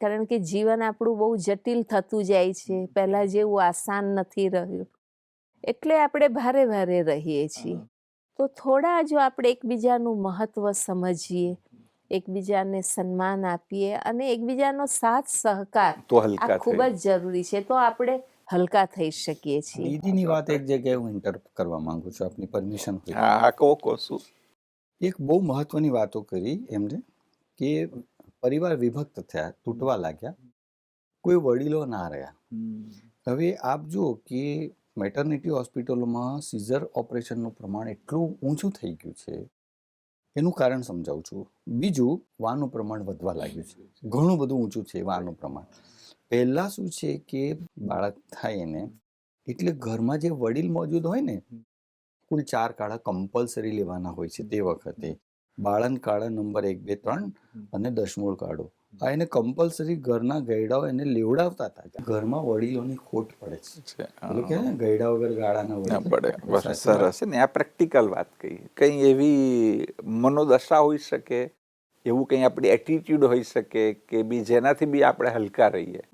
કારણ કે જીવન આપણું બહુ જટિલ થતું જાય છે. પહેલા જેવું આસાન નથી રહ્યું. એટલે આપણે ભારે ભારે રહીએ છીએ. તો થોડા જો આપણે એકબીજાનું મહત્વ સમજીએ એકબીજાને સન્માન આપીએ અને એકબીજાનો સાથ સહકાર તો આ ખૂબ જ જરૂરી છે. તો આપણે હલકા થઈ શકીએ છીએ. દીદીની વાત એક જગ્યાએ હું ઇન્ટરપ્ટ કરવા માંગુ છું. આપની પરમિશન હોય હા હા કહો કહો શું? એક બહુ મહત્વની વાતો કરી એમને કે પરિવાર વિભક્ત થયા તૂટવા લાગ્યા. કોઈ વડીલો ના રહ્યા. હવે આપ જુઓ કે મેટર્નિટી હોસ્પિટલોમાં સિઝર ઓપરેશનનું પ્રમાણ એટલું ઊંચું થઈ ગયું છે એનું કારણ સમજાવું છું. બીજું વાનું પ્રમાણ વધવા લાગ્યું છે. ઘણું બધું ઊંચું છે વાનું પ્રમાણ. પહેલાં શું છે કે બાળક થાય એને એટલે ઘરમાં જે વડીલ મોજૂદ હોય ને કુલ ચાર કાળા કમ્પલસરી લેવાના હોય છે તે વખતે. બાળન કાળા નંબર એક બે ત્રણ અને દશમૂળ કાઢો આ એને કમ્પલસરી ઘરના ગયડાઓ એને લેવડાવતા હતા. ઘરમાં વડીલોની ખોટ પડે છે. એટલે કે ગયડા વગર ગાળાના ના. પડે. સરસ. ને આ પ્રેક્ટિકલ વાત કહી કંઈ એવી મનોદશા હોઈ શકે? એવું કંઈ આપણી એટીટ્યુડ હોઈ શકે કે બી જેનાથી બી આપણે હલકા રહીએ?